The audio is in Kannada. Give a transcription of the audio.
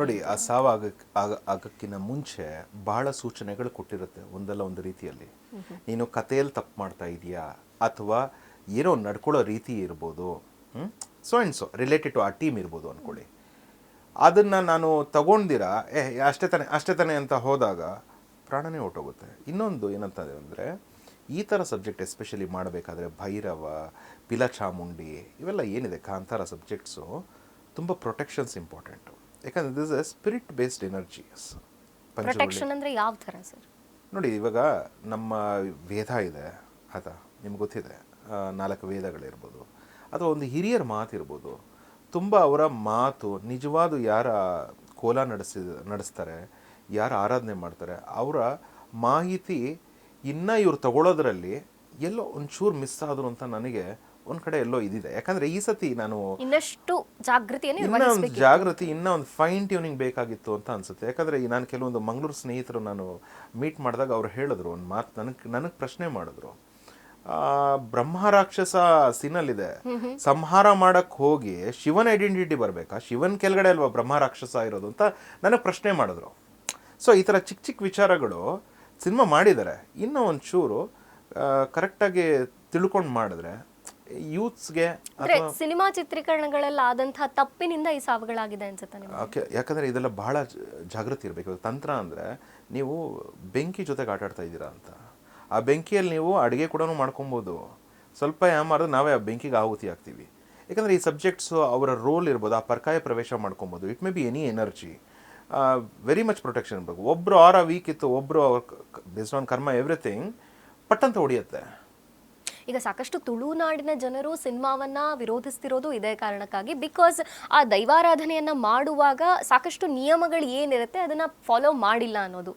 ನೋಡಿ ಆ ಸಾವು ಆಗಕ್ ಆಗ ಆಗಕ್ಕಿಂತ ಮುಂಚೆ ಬಹಳ ಸೂಚನೆಗಳು ಕೊಟ್ಟಿರುತ್ತೆ ಒಂದಲ್ಲ ಒಂದು ರೀತಿಯಲ್ಲಿ. ನೀನು ಕಥೆಯಲ್ಲಿ ತಪ್ಪು ಮಾಡ್ತಾ ಇದೀಯಾ? ಅಥವಾ ಏನೋ ನಡ್ಕೊಳ್ಳೋ ರೀತಿ ಇರ್ಬೋದು so and so related to ಆ ಟೀಮ್ ಇರ್ಬೋದು ಅಂದ್ಕೊಳ್ಳಿ ಅದನ್ನು ನಾನು ತಗೊಂಡಿರಾ? ಏ ಅಷ್ಟೇ ತಾನೆ ಅಷ್ಟೇ ತಾನೆ ಅಂತ ಹೋದಾಗ ಪ್ರಾಣನೇ ಹೊಟ್ಟೋಗುತ್ತೆ ಇನ್ನೊಂದು ಏನಂತ ಅಂದರೆ ಈ ಥರ ಸಬ್ಜೆಕ್ಟ್ ಎಸ್ಪೆಷಲಿ ಮಾಡಬೇಕಾದ್ರೆ ಭೈರವ ಪಿಲಚಾಮುಂಡಿ ಇವೆಲ್ಲ ಏನಿದೆ ಕಾಂತಾರ ಸಬ್ಜೆಕ್ಟ್ಸು ತುಂಬ ಪ್ರೊಟೆಕ್ಷನ್ಸ್ ಇಂಪಾರ್ಟೆಂಟು ಯಾಕಂದರೆ this a spirit based energies protection ಅಂದ್ರೆ ಯಾವ ಥರ ಸರ್ ನೋಡಿ ಇವಾಗ ನಮ್ಮ ವೇದ ಇದೆ ಆಯ್ತಾ ನಿಮ್ಗೆ ಗೊತ್ತಿದೆ ನಾಲ್ಕು ವೇದಗಳಿರ್ಬೋದು ಅಥವಾ ಒಂದು ಹಿರಿಯರ ಮಾತಿರ್ಬೋದು ತುಂಬ ಅವರ ಮಾತು ನಿಜವಾದ ಯಾರ ಕೋಲ ನಡೆಸಿದ ನಡೆಸ್ತಾರೆ ಯಾರು ಆರಾಧನೆ ಮಾಡ್ತಾರೆ ಅವರ ಮಾಹಿತಿ ಇನ್ನೂ ಇವ್ರು ತಗೊಳ್ಳೋದ್ರಲ್ಲಿ ಎಲ್ಲೋ ಒಂಚೂರು ಮಿಸ್ ಆದರು ಅಂತ ನನಗೆ ಒಂದು ಕಡೆ ಎಲ್ಲೋ ಇದಿದೆ. ಯಾಕಂದ್ರೆ ಈ ಸತಿ ನಾನು ಇನ್ನಷ್ಟು ಜಾಗೃತಿಯನ್ನು ಜಾಗೃತಿ ಇನ್ನ ಒಂದು ಫೈನ್ ಟ್ಯೂನಿಂಗ್ ಬೇಕಾಗಿತ್ತು ಅಂತ ಅನ್ಸುತ್ತೆ. ಯಾಕಂದ್ರೆ ಈ ನಾನು ಕೆಲವೊಂದು ಮಂಗಳೂರು ಸ್ನೇಹಿತರು ನಾನು ಮೀಟ್ ಮಾಡಿದಾಗ ಅವ್ರು ಹೇಳಿದ್ರು ಒಂದು ಮಾತು ನನಗೆ ನನಗೆ ಪ್ರಶ್ನೆ ಮಾಡಿದ್ರು. ಆ, ಬ್ರಹ್ಮ ರಾಕ್ಷಸ ಸೀನಲ್ಲಿದೆ. ಸಂಹಾರ ಮಾಡಕ್ ಹೋಗಿ ಶಿವನ ಐಡೆಂಟಿಟಿ ಬರ್ಬೇಕಾ? ಶಿವನ್ ಕೆಳಗಡೆ ಅಲ್ವಾ ಬ್ರಹ್ಮ ರಾಕ್ಷಸ ಇರೋದು ಅಂತ ನನಗೆ ಪ್ರಶ್ನೆ ಮಾಡಿದ್ರು. ಸೊ ಈ ಥರ ಚಿಕ್ಕ ಚಿಕ್ಕ ವಿಚಾರಗಳು ಸಿನಿಮಾ ಮಾಡಿದ್ದಾರೆ ಇನ್ನೂ ಒಂಚೂರು ಕರೆಕ್ಟಾಗಿ ತಿಳ್ಕೊಂಡು ಮಾಡಿದ್ರೆ ಯೂತ್ಸ್ಗೆ ಅಂದ್ರೆ ಸಿನಿಮಾ ಚಿತ್ರೀಕರಣಗಳಲ್ಲಿ ಆದಂತಹ ತಪ್ಪಿನಿಂದ ಈ ಸಾವುಗಳಾಗಿದೆ ಅನ್ಸುತ್ತೆ ಯಾಕಂದ್ರೆ ಓಕೆ ಯಾಕಂದರೆ ಇದೆಲ್ಲ ಬಹಳ ಜಾಗೃತಿ ಇರಬೇಕು. ತಂತ್ರ ಅಂದರೆ ನೀವು ಬೆಂಕಿ ಜೊತೆಗೆ ಆಟ ಆಡ್ತಾ ಇದ್ದೀರಾ ಅಂತ. ಆ ಬೆಂಕಿಯಲ್ಲಿ ನೀವು ಅಡುಗೆ ಕೂಡ ಮಾಡ್ಕೊಬೋದು. ಸ್ವಲ್ಪ ಮಾಡಿದ್ರೆ ನಾವೇ ಆ ಬೆಂಕಿಗೆ ಆಹುತಿ ಆಗ್ತೀವಿ ಯಾಕಂದರೆ ಈ ಸಬ್ಜೆಕ್ಟ್ಸು ಅವರ ರೋಲ್ ಇರ್ಬೋದು ಆ ಪರ್ಕಾಯ ಪ್ರವೇಶ ಮಾಡ್ಕೊಬೋದು. It may be any energy very much protection ಇರಬೇಕು. ಒಬ್ಬರು ಆರ ವೀಕ್ ಇತ್ತು ಒಬ್ಬರು ಬೇಸ್ಡ್ ಆನ್ ಕರ್ಮ ಎವ್ರಿಥಿಂಗ್ ಪಟ್ಟಂತ ಹೊಡಿಯುತ್ತೆ. ಈಗ ಸಾಕಷ್ಟು ತುಳುನಾಡಿನ ಜನರು ಸಿನಿಮಾವನ್ನ ವಿರೋಧಿಸ್ತಿರೋದು ಇದೇ ಕಾರಣಕ್ಕಾಗಿ. ಬಿಕಾಸ್ ಆ ದೈವಾರಾಧನೆಯನ್ನ ಮಾಡುವಾಗ ಸಾಕಷ್ಟು ನಿಯಮಗಳು ಏನಿರುತ್ತೆ, ಅದನ್ನ ಫಾಲೋ ಮಾಡಿಲ್ಲ ಅನ್ನೋದು.